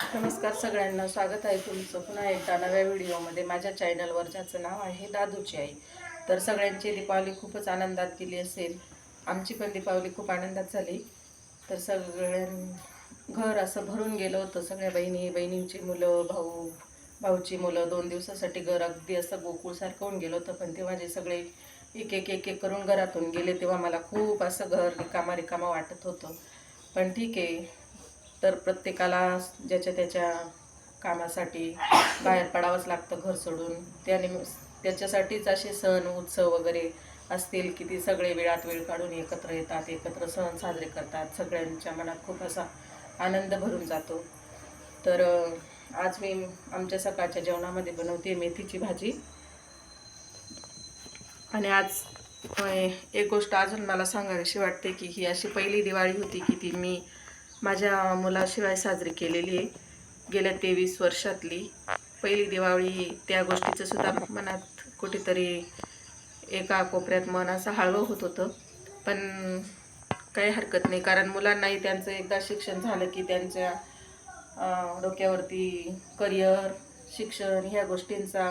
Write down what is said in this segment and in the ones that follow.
नमस्कार सगळ्यांना स्वागत आहे तुमचं. पुन्हा एकदा नव्या व्हिडिओमध्ये माझ्या चॅनलवर ज्याचं नाव आहे दादूची आई. तर सगळ्यांची दीपावली खूपच आनंदात गेली असेल. आमची पण दीपावली खूप आनंदात झाली. तर सगळ्यां घर असं भरून गेलं होतं. सगळ्या बहिणी बहिणींची मुलं भाऊ भाऊची मुलं दोन दिवसासाठी घर अगदी असं गोकुळसारखं होऊन गेलं होतं. पण तेव्हा जे सगळे एक एक एक एक करून घरातून गेले तेव्हा मला खूप असं घर रिकामा रिकामा वाटत होतं. पण ठीक आहे तर प्रत्येकाला ज्याच्या त्याच्या कामासाठी बाहेर पडावंच लागतं घर सोडून. त्याने त्याच्यासाठीच असे सण उत्सव वगैरे असतील की ती सगळे वेळात वेळ काढून एकत्र येतात एकत्र सण साजरे करतात. सगळ्यांच्या मनात खूप असा आनंद भरून जातो. तर आज मी आमच्या सकाळच्या जेवणामध्ये बनवते मेथीची भाजी. आणि आज एक गोष्ट अजून मला सांगावीशी वाटते की ही अशी पहिली दिवाळी होती की ती मी माझ्या मुलाशिवाय साजरी केलेली आहे. गेल्या तेवीस वर्षातली पहिली दिवाळी त्या गोष्टीचं सुद्धा मनात कुठेतरी एका कोपऱ्यात मन असं हळवं होत होतं. पण काही हरकत नाही कारण मुलांनाही त्यांचं एकदा शिक्षण झालं की त्यांच्या डोक्यावरती करिअर शिक्षण ह्या गोष्टींचा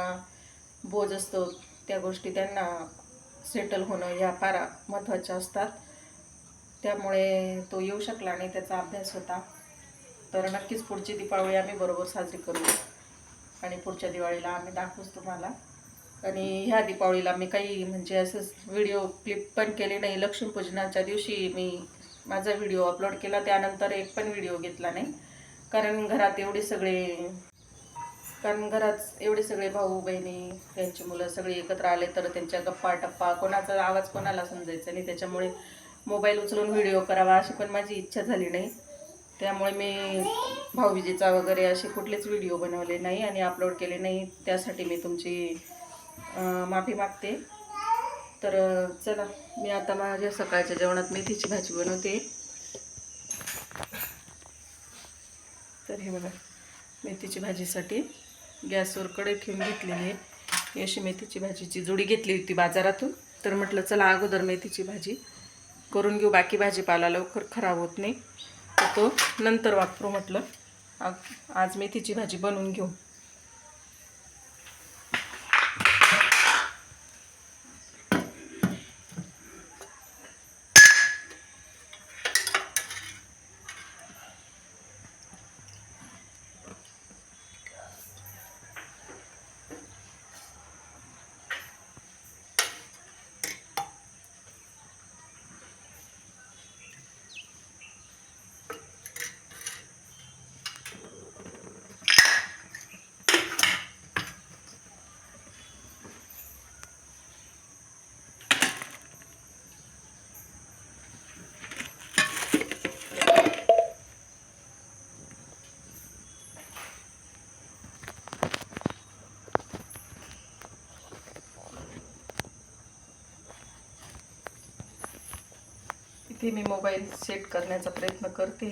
बोज असतो. त्या गोष्टी त्यांना सेटल होणं ह्या फार महत्त्वाच्या असतात. त्यामुळे तो येऊ शकला नाही त्याचा अभ्यास होता. तर नक्कीच पुढची दीपावळी आम्ही बरोबर साजरी करू. आणि पुढच्या दिवाळीला आम्ही दाखवूच तुम्हाला. आणि ह्या दीपावळीला मी काही म्हणजे असंच व्हिडिओ क्लिप पण केले नाही. लक्ष्मीपूजनाच्या दिवशी मी माझा व्हिडिओ अपलोड केला त्यानंतर एक पण व्हिडिओ घेतला नाही. कारण घरात एवढे सगळे कारण घरात एवढे सगळे भाऊ बहिणी त्यांची मुलं सगळे एकत्र आले तर त्यांच्या गप्पा टप्पा कोणाचा आवाज कोणाला समजायचा नाही. त्याच्यामुळे मोबाईल उचलून व्हिडिओ करावा अशी पण माझी इच्छा झाली नाही. त्यामुळे मी भाऊबीजेचा वगैरे असे कुठलेच व्हिडिओ बनवले नाही आणि अपलोड केले नाही. त्यासाठी मी तुमची माफी मागते. तर चला मी आता माझ्या सकाळच्या जेवणात मेथीची भाजी बनवते. तर हे बघा मेथीची भाजीसाठी गॅसवर कडे ठेवून घेतलेली आहे. अशी मेथीची भाजीची जोडी घेतली होती बाजारातून. तर म्हटलं चला अगोदर मेथीची भाजी करून घेऊ. बाकी भाजीपाला लवकर खराब होत नाही. तर तो नंतर वापरू म्हटलं. आज मेथीची भाजी बनवून घेऊ. इथे मी मोबाईल सेट करण्याचा प्रयत्न करते.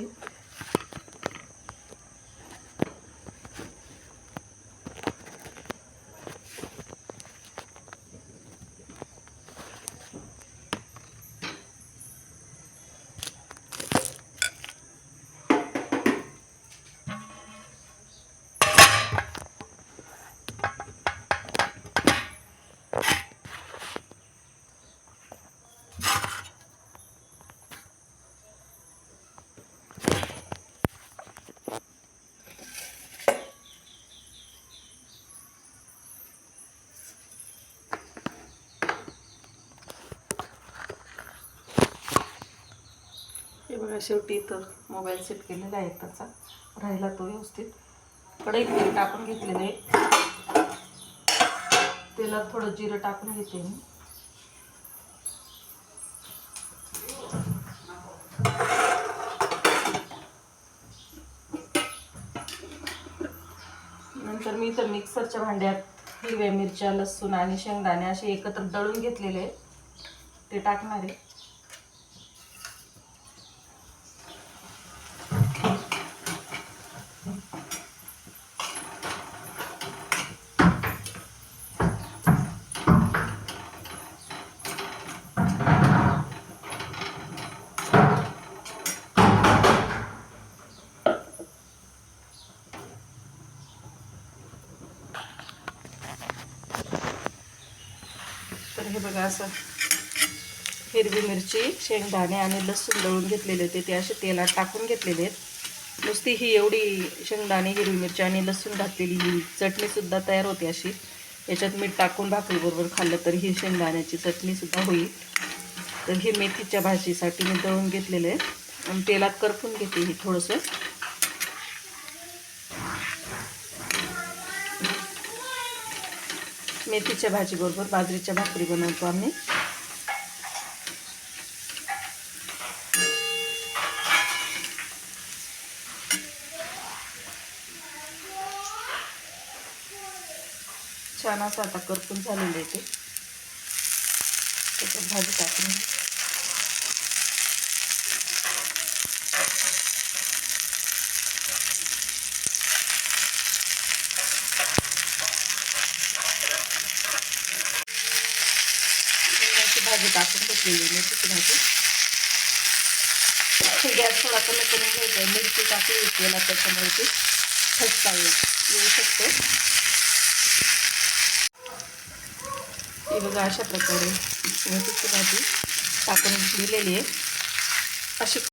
बघा शेवटी इथं मोबाईल सेट केलेला आहे त्याचा. राहिला तो व्यवस्थित. कढईत तेल टाकून घेतलेलं आहे तेलात थोडं जिरं टाकून घेते मी. नंतर मी इथं मिक्सरच्या भांड्यात हिरव्या मिरच्या लसूण आणि शेंगदाणे असे एकत्र दळून घेतलेले. आहे. ते टाकणार आहे. हे बघा असं हिरवी मिरची शेंगदाणे आणि लसूण दळून घेतलेले होते. ते असे तेलात टाकून घेतलेले आहेत. नुसती ही एवढी शेंगदाणे हिरवी मिरची आणि लसूण घातलेली ही चटणीसुद्धा तयार होते अशी. याच्यात मीठ टाकून भाकरीबरोबर खाल्लं तर ही शेंगदाण्याची चटणीसुद्धा होईल. तर हे मेथीच्या भाजीसाठी मी दळून घेतलेले आहे आणि तेलात करपून घेते ही थोडंसं. मेथीच्या भाजीबरोबर बाजरीच्या भाकरी बनवतो आम्ही. छान असं आता करपून झालेलं आहे ते. त्याच्यात भाजी टाकून घेऊ. अशी भाजी टाकून घेतलेली मिरची भाजी. गॅस थोडा कमी करून घ्यायचा आहे. मिरची टाकली तेला त्याच्यामुळे ती खसता येऊ शकते. ही बघा अशा प्रकारे मिरची भाजी टाकून दिलेली आहे. अशी